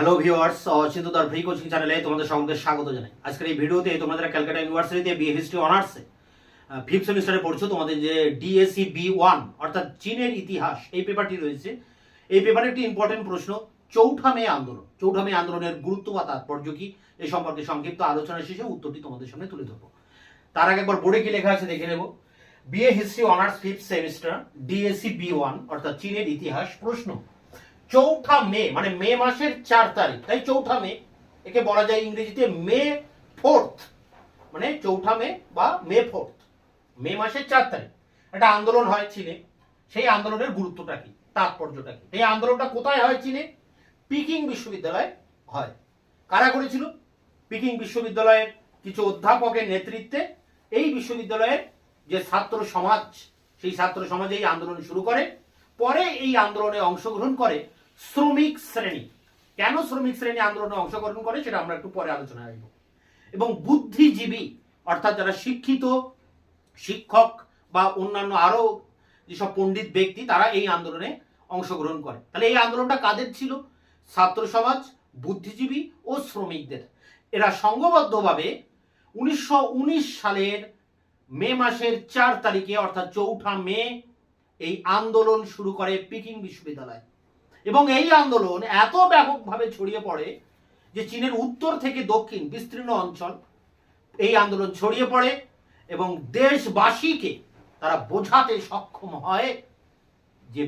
Hello viewers Achinta তার free coaching চ্যানেলে তোমাদের সকলকে স্বাগত জানাই। আজকের এই ভিডিওতে তোমরা যারা ক্যালকাটা ইউনিভার্সিটিতে বিএ হিস্ট্রি অনার্সে ফিফথ সেমিস্টারে পড়ছো তোমাদের যে ডিএসসি বি ওয়ান অর্থাৎ চীনের ইতিহাস, এই পেপারটি রয়েছে। এই পেপারে একটি ইম্পর্টেন্ট প্রশ্ন, চৌঠা মে আন্দোলন। চৌঠা মে আন্দোলনের গুরুত্ব বা তাৎপর্য কি? এ সম্পর্কে সংক্ষিপ্ত আলোচনা শেষে উত্তরটি তোমাদের সামনে তুলে ধরবো। তার আগে একবার বোর্ডে কি লেখা আছে দেখে নেব। BA history honours fifth semester DSC B one অর্থাৎ চীনের ইতিহাস প্রশ্ন। চৌঠা মে মানে মে মাসের চার তারিখ। তাই চৌঠা মে, একে বলা যায় ইংরেজিতে মে ফোর্থ। মানে চৌঠা মে বা মে ফোর্থ। মে মাসের চার তারিখ। একটা আন্দোলন হয় চীনে। সেই আন্দোলনের গুরুত্বটা কি? তাৎপর্যটা কি? এই আন্দোলনটা কোথায় হয় চীনে? পিকিং বিশ্ববিদ্যালয়ে হয়। কারা করেছিল? পিকিং বিশ্ববিদ্যালয়ের কিছু অধ্যাপকের নেতৃত্বে এই বিশ্ববিদ্যালয়ের যে ছাত্র সমাজ, সেই ছাত্র সমাজ এই আন্দোলন শুরু করে। পরে এই আন্দোলনে অংশগ্রহণ করে শ্রমিক শ্রেণি। কেন শ্রমিক শ্রেণি আন্দোলনে অংশগ্রহণ করে, সেটা আমরা একটু পরে আলোচনা আসব। এবং বুদ্ধিজীবী, অর্থাৎ যারা শিক্ষিত, শিক্ষক বা অন্যান্য আরও যেসব পণ্ডিত ব্যক্তি, তারা এই আন্দোলনে অংশগ্রহণ করে। তাহলে এই আন্দোলনটা কাদের ছিল? ছাত্র সমাজ, বুদ্ধিজীবী ও শ্রমিকদের। এরা সংঘবদ্ধভাবে উনিশশো উনিশ সালের মে মাসের চার তারিখে, অর্থাৎ চৌঠা মে, এই আন্দোলন শুরু করে পিকিং বিশ্ববিদ্যালয়। এবং এই আন্দোলন এত ব্যাপকভাবে ছড়িয়ে পড়ে যে চীনের উত্তর থেকে দক্ষিণ বিস্তীর্ণ অঞ্চল এই আন্দোলন ছড়িয়ে পড়ে এবং দেশবাসীকে তারা বোঝাতে সক্ষম হয় যে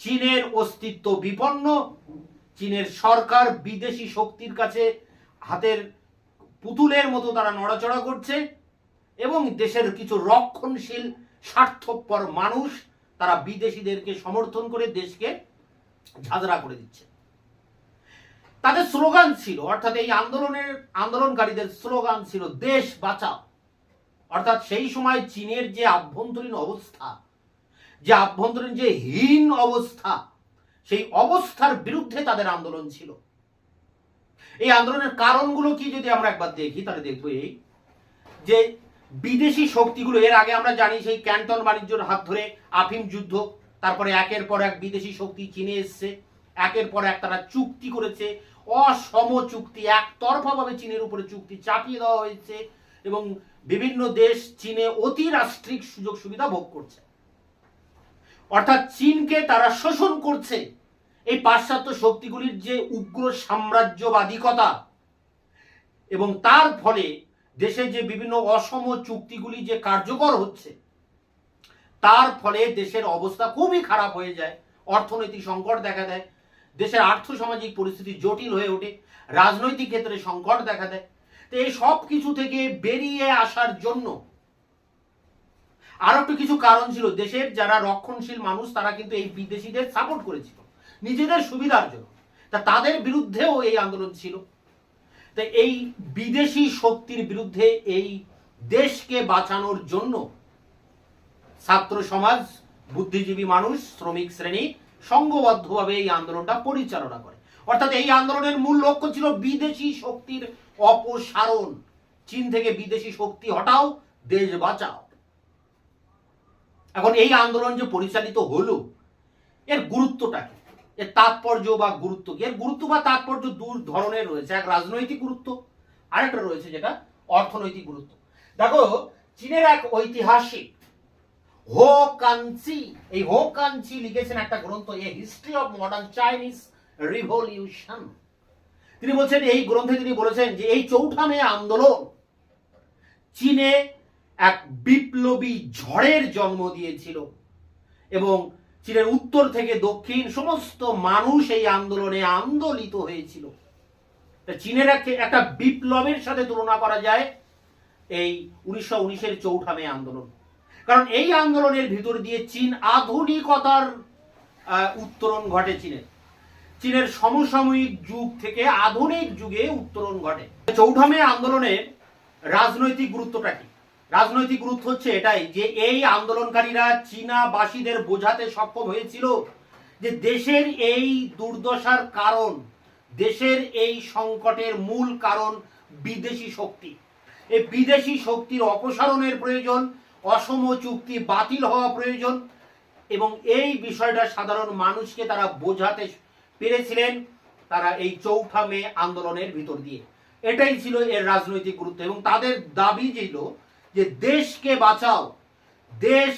চীনের অস্তিত্ব বিপন্ন, চীনের সরকার বিদেশি শক্তির কাছে হাতের পুতুলের মতো তারা নড়াচড়া করছে এবং দেশের কিছু রক্ষণশীল, স্বার্থপর মানুষ তারা বিদেশিদেরকে সমর্থন করে দেশকে ঝাঁঝরা করে দিচ্ছে। তাদের স্লোগান ছিল, অর্থাৎ এই আন্দোলনের আন্দোলনকারীদের স্লোগান ছিল, দেশ বাঁচাও। অর্থাৎ সেই সময় চীনের যে আভ্যন্তরীণ অবস্থা, যে আভ্যন্তরীণ যে হীন অবস্থা, সেই অবস্থার বিরুদ্ধে তাদের আন্দোলন ছিল। এই আন্দোলনের কারণগুলো কি যদি আমরা একবার দেখি, তাহলে দেখব এই যে বিদেশি শক্তিগুলো, এর আগে আমরা জানি সেই ক্যান্টন বাণিজ্যর হাত ধরে আফিম যুদ্ধ তারপরে একের পর এক বিদেশি শক্তি চীনে এসছে, একের পর এক তারা চুক্তি করেছে, অসম চুক্তি, একতরফাভাবে চীনের উপরে চুক্তি চাপিয়ে দেওয়া হয়েছে এবং বিভিন্ন দেশ চীনে অতি রাষ্ট্রিক সুযোগ সুবিধা ভোগ করছে। অর্থাৎ চীনকে তারা শোষণ করছে এই পাশ্চাত্য শক্তিগুলির যে উগ্র সাম্রাজ্যবাদিকতা এবং তার ফলে দেশে যে বিভিন্ন অসম চুক্তিগুলি যে কার্যকর হচ্ছে তার ফলে দেশের অবস্থা খুবই খারাপ হয়ে যায়। অর্থনৈতিক সংকট দেখা দেয়। দেশের আর্থসামাজিক পরিস্থিতি জটিল হয়ে ওঠে। রাজনৈতিক ক্ষেত্রে সংকট দেখা দেয়। তো এই সব কিছু থেকে বেরিয়ে আসার জন্য আরও একটু কিছু কারণ ছিল। দেশের যারা রক্ষণশীল মানুষ, তারা কিন্তু এই বিদেশিদের সাপোর্ট করেছিল। নিজেদের সুবিধার জন্য। তা তাদের বিরুদ্ধেও এই আন্দোলন ছিল। তো এই বিদেশি শক্তির বিরুদ্ধে এই দেশকে বাঁচানোর জন্য ছাত্র সমাজ, বুদ্ধিজীবী মানুষ, শ্রমিক শ্রেণি সংঘবদ্ধভাবে এই আন্দোলনটা পরিচালনা করে। অর্থাৎ এই আন্দোলনের মূল লক্ষ্য ছিল বিদেশি শক্তির অপসারণ। চীন থেকে বিদেশি শক্তি হটাও, দেশ বাঁচাও। এখন এই আন্দোলন যে পরিচালিত হলো, এর গুরুত্বটা কি? এর তাৎপর্য বা গুরুত্ব কি? এর গুরুত্ব বা তাৎপর্য দু ধরনের রয়েছে। এক রাজনৈতিক গুরুত্ব, আরেকটা রয়েছে যেটা অর্থনৈতিক গুরুত্ব। দেখো, চীনের এক ঐতিহাসিক হো কানচি এই হো কানচি লিখেছেন একটা গ্রন্থ, a history of modern Chinese revolution তিনি বলছেন, এই গ্রন্থে তিনি বলেছেন যে এই চৌঠা মে আন্দোলন চীনে এক বিপ্লবী ঝড়ের জন্ম দিয়েছিল এবং চীনের উত্তর থেকে দক্ষিণ সমস্ত মানুষ এই আন্দোলনে আন্দোলিত হয়েছিল। চীনের এক- একটা বিপ্লবের সাথে তুলনা করা যায় এই উনিশশো উনিশের চৌঠা মে আন্দোলন। কারণ এই আন্দোলনের ভিতর দিয়ে চীন আধুনিকতার উত্তরণ ঘটে চীনের। চীনের সমসাময়িক যুগ থেকে আধুনিক যুগে উত্তরণ ঘটে। চৌঠামে আন্দোলনের রাজনৈতিক গুরুত্বটা কি? রাজনৈতিক গুরুত্ব হচ্ছে এটাই যে এই আন্দোলনকারীরা চীনাবাসীদের বোঝাতে সক্ষম হয়েছিল যে দেশের এই দুর্দশার কারণ, দেশের এই সংকটের মূল কারণ বিদেশি শক্তি। এই বিদেশি শক্তির অপসারণের প্রয়োজন অসম চুক্তি বাতিল হওয়া প্রয়োজন এবং এই বিষয়টা সাধারণ মানুষকে তারা বোঝাতে পেরেছিলেন তারা এই চৌঠা মে আন্দোলনের ভিতর দিয়ে। এটাই ছিল এর রাজনৈতিক গুরুত্ব এবং তাদের দাবি ছিল যে দেশকে বাঁচাও, দেশ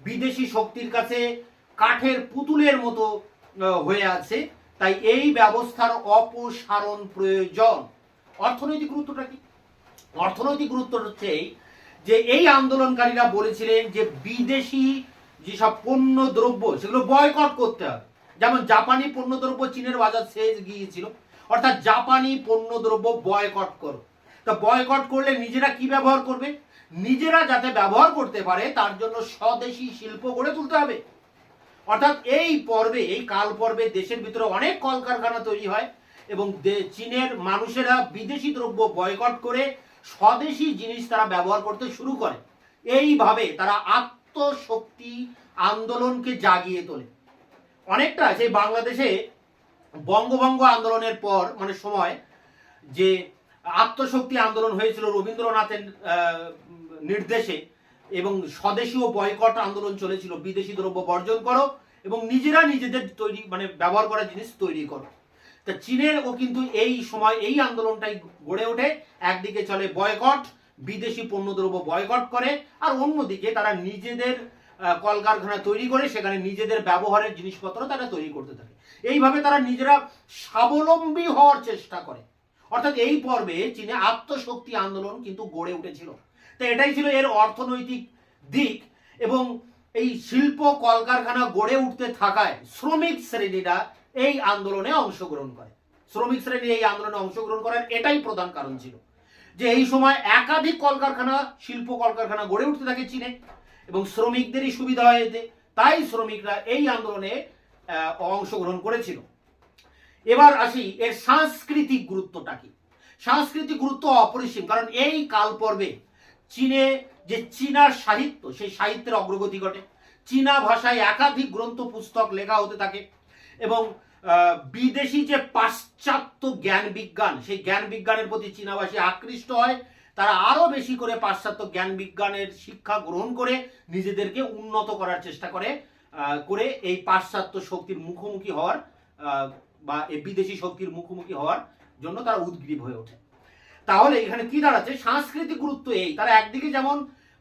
বিদেশি শক্তির কাছে কাঠের পুতুলের মতো হয়ে আছে, তাই এই ব্যবস্থার অপসারণ প্রয়োজন। অর্থনৈতিক গুরুত্বটা কি? অর্থনৈতিক গুরুত্ব হচ্ছে যে এই আন্দোলনকারীরা বলেছিলেন যে বিদেশি যেসব পণ্য দ্রব্য, সেগুলো বয়কট করতে হবে। যেমন জাপানি পণ্য দ্রব্য চীনের বাজার শেষ গিয়েছিল। অর্থাৎ জাপানি পণ্য দ্রব্য বয়কট করো। তা বয়কট করলে নিজেরা কি ব্যবহার করবে? নিজেরা যাতে ব্যবহার করতে পারে, তার জন্য স্বদেশি শিল্প গড়ে তুলতে হবে। অর্থাৎ এই পর্বে, এই কাল পর্বে দেশের ভিতরে অনেক কলকারখানা তৈরি হয় এবং চীনের মানুষেরা বিদেশি দ্রব্য বয়কট করে স্বদেশি জিনিস তারা ব্যবহার করতে শুরু করে। এইভাবে তারা আত্মশক্তি আন্দোলনকে জাগিয়ে তোলে। অনেকটা সেই বাংলাদেশে বঙ্গভঙ্গ আন্দোলনের পর মানে সময় যে আত্মশক্তি আন্দোলন হয়েছিল রবীন্দ্রনাথের নির্দেশে এবং স্বদেশী ও বয়কট আন্দোলন চলেছিল, বিদেশি দ্রব্য বর্জন করো এবং নিজেরা নিজেদের তৈরি মানে ব্যবহার করা জিনিস তৈরি করো। তা চীনের ও কিন্তু এই সময় এই আন্দোলনটাই গড়ে ওঠে। একদিকে চলে বয়কট, বিদেশি পণ্যদ্রব্য বয়কট করে, আর অন্যদিকে তারা নিজেদের কলকারখানা তৈরি করে, সেখানে নিজেদের ব্যবহারের জিনিসপত্র তারা তৈরি করতে থাকে। এইভাবে তারা নিজেরা স্বাবলম্বী হওয়ার চেষ্টা করে। অর্থাৎ এই পর্বে চীনে আত্মশক্তি আন্দোলন কিন্তু গড়ে উঠেছিল। তো এটাই ছিল এর অর্থনৈতিক দিক এবং এই শিল্প কলকারখানা গড়ে উঠতে থাকায় শ্রমিক শ্রেণীরা এই আন্দোলনে অংশগ্রহণ করে। শ্রমিক শ্রেণি এই আন্দোলনে অংশগ্রহণ করার এটাই প্রধান কারণ ছিল। যে এই সময় একাধিক কলকারখানা, শিল্প কলকারখানা গড়ে উঠতে থাকে চীনে এবং শ্রমিকদেরই সুবিধা হয়েছে তাই শ্রমিকরা এই আন্দোলনে অংশগ্রহণ করেছিল। এবার আসি এর সাংস্কৃতিক গুরুত্বটা কি? সাংস্কৃতিক গুরুত্ব অপরিসীম, কারণ এই কাল পর্বে চীনে যে চীনা সাহিত্য, সেই সাহিত্যের অগ্রগতি ঘটে। চীনা ভাষায় একাধিক গ্রন্থ, পুস্তক লেখা হতে থাকে এবং বিদেশি যে পাশ্চাত্য জ্ঞান বিজ্ঞান সেই জ্ঞান বিজ্ঞানের প্রতি চীনাবাসী আকৃষ্ট হয়, তারা আরও বেশি করে পাশ্চাত্য জ্ঞান বিজ্ঞানের শিক্ষা গ্রহণ করে, নিজেদেরকে উন্নত করার চেষ্টা করে করে এই পাশ্চাত্য শক্তির মুখোমুখি হওয়ার বা এই বিদেশি শক্তির মুখোমুখি হওয়ার জন্য তারা উদ্গ্রীব হয়ে ওঠে। তাহলে এখানে কি দাঁড়াচ্ছে? সাংস্কৃতিক গুরুত্ব এই। তারা একদিকে যেমন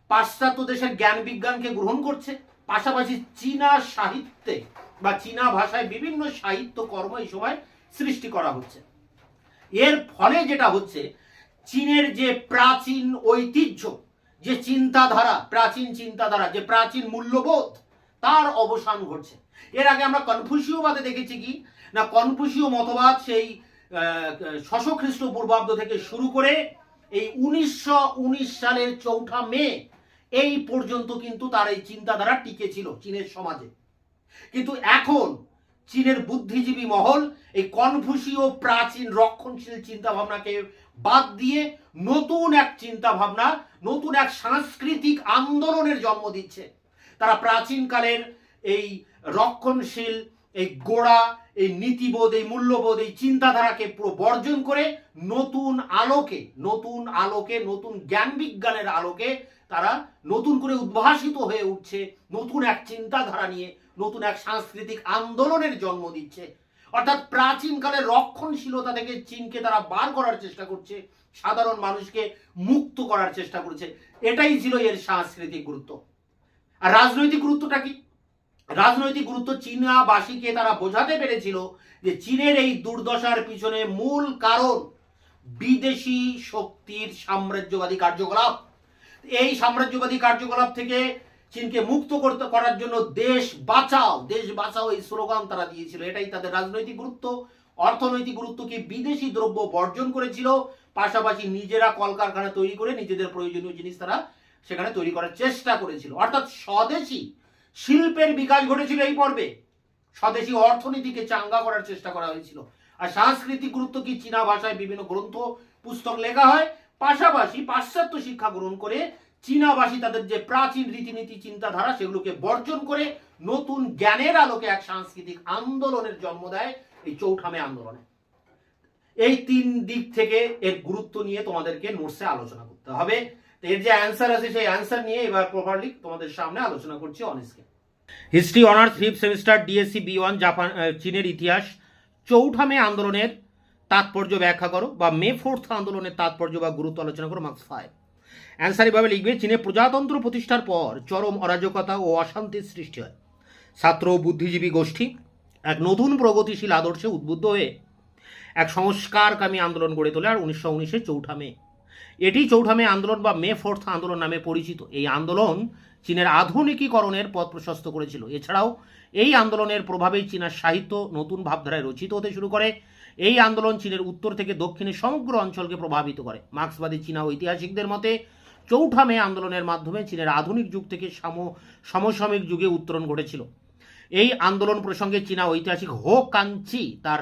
পাশ্চাত্য দেশের জ্ঞান বিজ্ঞানকে গ্রহণ করছে, পাশাপাশি চীনা সাহিত্যে বা চীনা ভাষায় বিভিন্ন সাহিত্য কর্ম এই সময় সৃষ্টি করা হচ্ছে। এর ফলে যেটা হচ্ছে চীনের যে প্রাচীন ঐতিহ্য যে চিন্তাধারা প্রাচীন চিন্তাধারা যে প্রাচীন মূল্যবোধ তার অবসান ঘটছে। এর আগে আমরা কনফুসীয়বাদে দেখেছি কি? না কনফুসীয় মতবাদ সেই আহ, শশ খ্রিস্টপূর্বাব্দ থেকে শুরু করে এই উনিশশো উনিশ সালের চৌঠা মে এই পর্যন্ত কিন্তু তার এই চিন্তাধারা টিকে ছিল চীনের সমাজে। কিন্তু এখন চীনের বুদ্ধিজীবী মহল এই কনফুসীয় প্রাচীন রক্ষণশীল চিন্তা ভাবনাকে বাদ দিয়ে নতুন এক চিন্তা ভাবনা নতুন এক সাংস্কৃতিক আন্দোলনের জন্ম দিচ্ছে। তারা প্রাচীনকালের এই রক্ষণশীল, এই গোড়া, এই নীতিবোধ, এই মূল্যবোধ, এই চিন্তাধারাকে পুরো বর্জন করে নতুন আলোকে নতুন আলোকে, নতুন জ্ঞান বিজ্ঞানের আলোকে তারা নতুন করে উদ্ভাসিত হয়ে উঠছে, নতুন এক চিন্তাধারা নিয়ে নতুন এক সাংস্কৃতিক আন্দোলনের জন্ম দিচ্ছে। অর্থাৎ প্রাচীনকালে রক্ষণশীলতা থেকে চীনকে তারা বার করার চেষ্টা করছে, সাধারণ মানুষকে মুক্ত করার চেষ্টা করছে। এটাই ছিল এর সাংস্কৃতিক গুরুত্ব। আর রাজনৈতিক গুরুত্বটা কি? রাজনৈতিক গুরুত্ব চীনাবাসীকে তারা বোঝাতে পেরেছিল যে চীনের এই দুর্দশার পিছনে মূল কারণ বিদেশি শক্তির সাম্রাজ্যবাদী কার্যকলাপ। এই সাম্রাজ্যবাদী কার্যকলাপ থেকে চীনকে মুক্ত করতে করার জন্য দেশ বাঁচাও দেশ বাঁচাও এই স্লোগান তারা দিয়েছিল। এটাই তাদের রাজনৈতিক গুরুত্ব। অর্থনৈতিক গুরুত্ব কি? বিদেশি দ্রব্য বর্জন করেছিল। পাশাপাশি নিজেরা কলকারখানা তৈরি করে নিজেদের প্রয়োজনীয় জিনিস তারা সেখানে তৈরি করার চেষ্টা করেছিল। অর্থাৎ স্বদেশী শিল্পের বিকাশ ঘটেছিল এই পর্বে। স্বদেশি অর্থনীতিকে চাঙ্গা করার চেষ্টা করা হয়েছিল। আর সাংস্কৃতিক গুরুত্ব কি? চীনা ভাষায় বিভিন্ন গ্রন্থ, পুস্তক লেখা হয়। পাশাপাশি পাশ্চাত্য শিক্ষা গ্রহণ করে চীনাবাসী তাদের যে প্রাচীন রীতিনীতি, চিন্তাধারা, সেগুলোকে বর্জন করে নতুন জ্ঞানের আলোকে এক সাংস্কৃতিক আন্দোলনের জন্ম দেয় এই চৌঠামে আন্দোলনে। এই তিন দিক থেকে এর গুরুত্ব নিয়ে তোমাদেরকে নোটসে আলোচনা করতে হবে। এর যে অ্যান্সার আছে, সেই অ্যান্সার নিয়ে এবার প্রপারলি তোমাদের সামনে আলোচনা করছি honestly history honours fifth semester DSC B one Japan চীনের ইতিহাস। চৌঠা মে আন্দোলনের তাৎপর্য ব্যাখ্যা করো বা মে ফোর্থ আন্দোলনের তাৎপর্য বা গুরুত্ব আলোচনা করো মার্কস ফাইভ অ্যান্সার এভাবে লিখবে, চীনে প্রজাতন্ত্র প্রতিষ্ঠার পর চরম অরাজকতা ও অশান্তির সৃষ্টি হয়। ছাত্র বুদ্ধিজীবী গোষ্ঠী এক নতুন প্রগতিশীল আদর্শে উদ্বুদ্ধ হয়ে এক সংস্কারকামী আন্দোলন গড়ে তোলে আর উনিশশো উনিশে চৌঠা মে। এটি চৌঠা মে আন্দোলন বা মে ফোর্থ আন্দোলন নামে পরিচিত। এই আন্দোলন চীনের আধুনিকীকরণের পথ প্রশস্ত করেছিল। এছাড়াও এই আন্দোলনের প্রভাবেই চীনের সাহিত্য নতুন ভাবধারায় রচিত হতে শুরু করে। এই আন্দোলন চীনের উত্তর থেকে দক্ষিণে সমগ্র অঞ্চলকে প্রভাবিত করে। মার্ক্সবাদী চীনা ঐতিহাসিকদের মতে চৌঠা মে আন্দোলনের মাধ্যমে চীনের আধুনিক যুগ থেকে সাম, সমসাময়িক যুগে উত্তরণ ঘটেছিল। এই আন্দোলন প্রসঙ্গে চীনা ঐতিহাসিক হো কাঞ্চি তার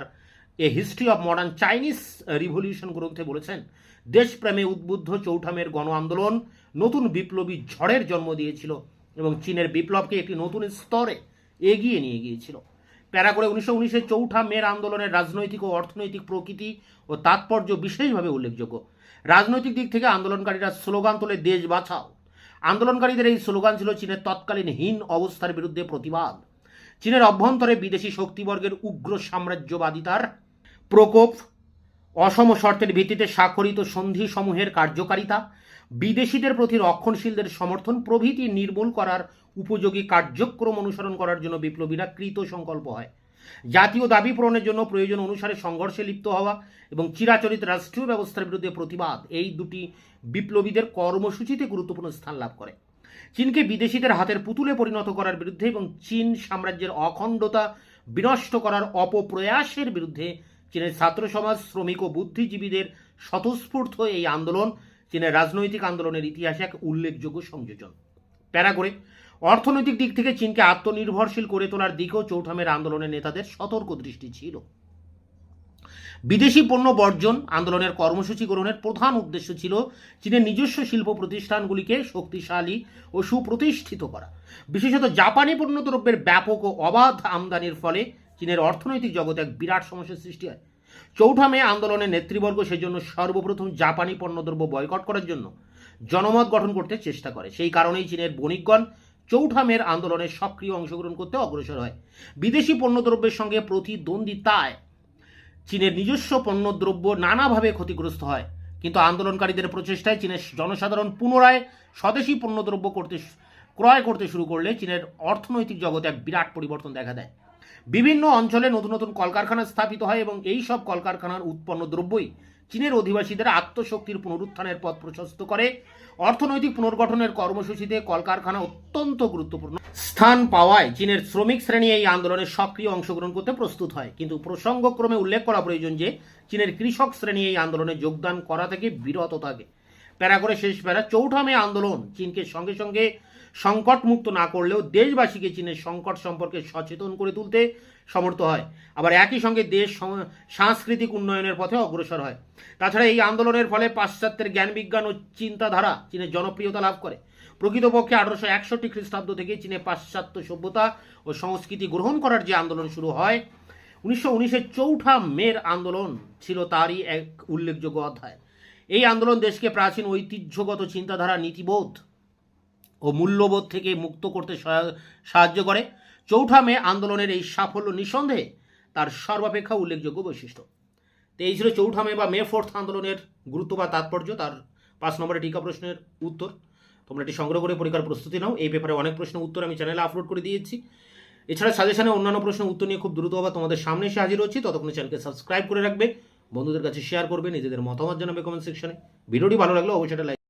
a history of modern Chinese revolution গ্রন্থে বলেছেন, দেশপ্রেমে উদ্বুদ্ধ চৌঠামের গণ আন্দোলন নতুন বিপ্লবী ঝড়ের জন্ম দিয়েছিল এবং চীনের বিপ্লবকে একটি নতুন স্তরে এগিয়ে নিয়ে গিয়েছিল। প্যারা করে উনিশশো উনিশের চৌঠা মের আন্দোলনের রাজনৈতিক ও অর্থনৈতিক প্রকৃতি ও তাৎপর্য বিশেষভাবে উল্লেখযোগ্য। রাজনৈতিক দিক থেকে আন্দোলনকারীরা স্লোগান তোলে, দেশ বাঁচাও। আন্দোলনকারীদের এই স্লোগান ছিল চীনের তৎকালীন হীন অবস্থার বিরুদ্ধে প্রতিবাদ। চীনের অভ্যন্তরে বিদেশি শক্তিবর্গের উগ্র সাম্রাজ্যবাদিতার প্রকোপ, অসম শর্তের ভিত্তিতে স্বাক্ষরিত সন্ধি সমূহের কার্যকারিতা, বিদেশিদের প্রতি রক্ষণশীলদের সমর্থন প্রভৃতি নির্মূল করার উপযোগী কার্যক্রম অনুসরণ করার জন্য বিপ্লবীরা কৃত সংকল্প হয়। জাতীয় দাবি পূরণের জন্য প্রয়োজন অনুসারে সংঘর্ষে লিপ্ত হওয়া এবং চিরাচরিত রাষ্ট্রীয় ব্যবস্থার বিরুদ্ধে প্রতিবাদ, এই দুটি বিপ্লবীদের কর্মসূচিতে গুরুত্বপূর্ণ স্থান লাভ করে। চীনকে বিদেশিদের হাতের পুতুলে পরিণত করার বিরুদ্ধে এবং চীন সাম্রাজ্যের অখণ্ডতা বিনষ্ট করার অপপ্রয়াসের বিরুদ্ধে চীনের ছাত্র সমাজ, শ্রমিক ও বুদ্ধিজীবীদের স্বতঃস্ফূর্ত এই আন্দোলন, চীনের রাজনৈতিক আন্দোলনের ইতিহাসে এক উল্লেখযোগ্য সংযোজন। প্যারা করে অর্থনৈতিক দিক থেকে চীনকে আত্মনির্ভরশীল করে তোলার দিকেও চৌঠামের আন্দোলনের নেতাদের সতর্ক দৃষ্টি ছিল। বিদেশি পণ্য বর্জন আন্দোলনের কর্মসূচি গ্রহণের প্রধান উদ্দেশ্য ছিল চীনের নিজস্ব শিল্প প্রতিষ্ঠানগুলিকে শক্তিশালী ও সুপ্রতিষ্ঠিত করা। বিশেষত জাপানি পণ্যদ্রব্যের ব্যাপক ও অবাধ আমদানির ফলে চীনের অর্থনৈতিক জগতে এক বিরাট সমস্যার সৃষ্টি হয়। চৌঠা মে আন্দোলনের নেতৃবর্গ সেজন্য সর্বপ্রথম জাপানি পণ্যদ্রব্য বয়কট করার জন্য জনমত গঠন করতে চেষ্টা করে। সেই কারণেই চীনের বণিকগণ চৌঠা মের আন্দোলনে সক্রিয় অংশগ্রহণ করতে অগ্রসর হয়। বিদেশি পণ্যদ্রব্যের সঙ্গে প্রতিদ্বন্দ্বিতায় চীনের নিজস্ব পণ্যদ্রব্য নানাভাবে ক্ষতিগ্রস্ত হয়। কিন্তু আন্দোলনকারীদের প্রচেষ্টায় চীনের জনসাধারণ পুনরায় স্বদেশি পণ্যদ্রব্য করতে ক্রয় করতে শুরু করলে চীনের অর্থনৈতিক জগতে এক বিরাট পরিবর্তন দেখা দেয়। বিভিন্ন অঞ্চলে নতুন নতুন কলকারখানা স্থাপিত হয় এবং এই সব কলকারখানার উৎপন্ন দ্রব্যই চীনের অধিবাসীদের আত্মশক্তির পুনরুত্থানের পথ প্রশস্ত করে। অর্থনৈতিক পুনর্গঠনের কর্মসূচিতে কলকারখানা অত্যন্ত গুরুত্বপূর্ণ। স্থান পাওয়ায় চীনের শ্রমিক শ্রেণি এই আন্দোলনে সক্রিয় অংশগ্রহণ করতে প্রস্তুত হয়। কিন্তু প্রসঙ্গক্রমে উল্লেখ করা প্রয়োজন যে, চীনের কৃষক শ্রেণি এই আন্দোলনে যোগদান করা থেকে বিরত থাকে। প্যারা করে শেষ প্যারা চৌঠা মে আন্দোলন চীনকে সঙ্গে সঙ্গে সংকট মুক্ত না করলেও দেশবাসীকে চীনের সংকট সম্পর্কে সচেতন করে তুলতে সমর্থ হয়। আবার একই সঙ্গে দেশ সাংস্কৃতিক উন্নয়নের পথে অগ্রসর হয়। তাছাড়া এই আন্দোলনের ফলে পাশ্চাত্যের জ্ঞান বিজ্ঞান ও চিন্তাধারা চীনের জনপ্রিয়তা লাভ করে। প্রকৃতপক্ষে আঠারোশো একষট্টি খ্রিস্টাব্দ থেকে চীনে পাশ্চাত্য সভ্যতা ও সংস্কৃতি গ্রহণ করার যে আন্দোলন শুরু হয়, উনিশশো উনিশের চৌঠা মের আন্দোলন ছিল তারই এক উল্লেখযোগ্য অধ্যায়। এই আন্দোলন দেশকে প্রাচীন ঐতিহ্যগত চিন্তাধারা, নীতিবোধ ও মূল্যবোধ থেকে মুক্ত করতে সহায়- সাহায্য করে। চৌঠা মে আন্দোলনের এই সাফল্য নিঃসন্দেহে তার সর্বাপেক্ষা উল্লেখযোগ্য বৈশিষ্ট্য। তো এই ছিল চৌঠা মে বা মে ফোর্থ আন্দোলনের গুরুত্ব বা তাৎপর্য, তার পাঁচ নম্বরের টিকা প্রশ্নের উত্তর। তোমরা এটি সংগ্রহ করে পরীক্ষার প্রস্তুতি নাও। এই ব্যাপারে অনেক প্রশ্ন উত্তর আমি চ্যানেলে আপলোড করে দিয়েছি। এছাড়া সাজেশনে অন্যান্য প্রশ্নের উত্তর নিয়ে খুব দ্রুত আবার তোমাদের সামনে এসে হাজির হচ্ছি। ততক্ষণ চ্যানেলকে সাবস্ক্রাইব করে রাখবে। বন্ধুদের কাছে শেয়ার করবে, নিজেদের মতামত জানাবে কমেন্ট সেকশনে ভিডিওটি ভালো লাগলে অবশ্যই লাইক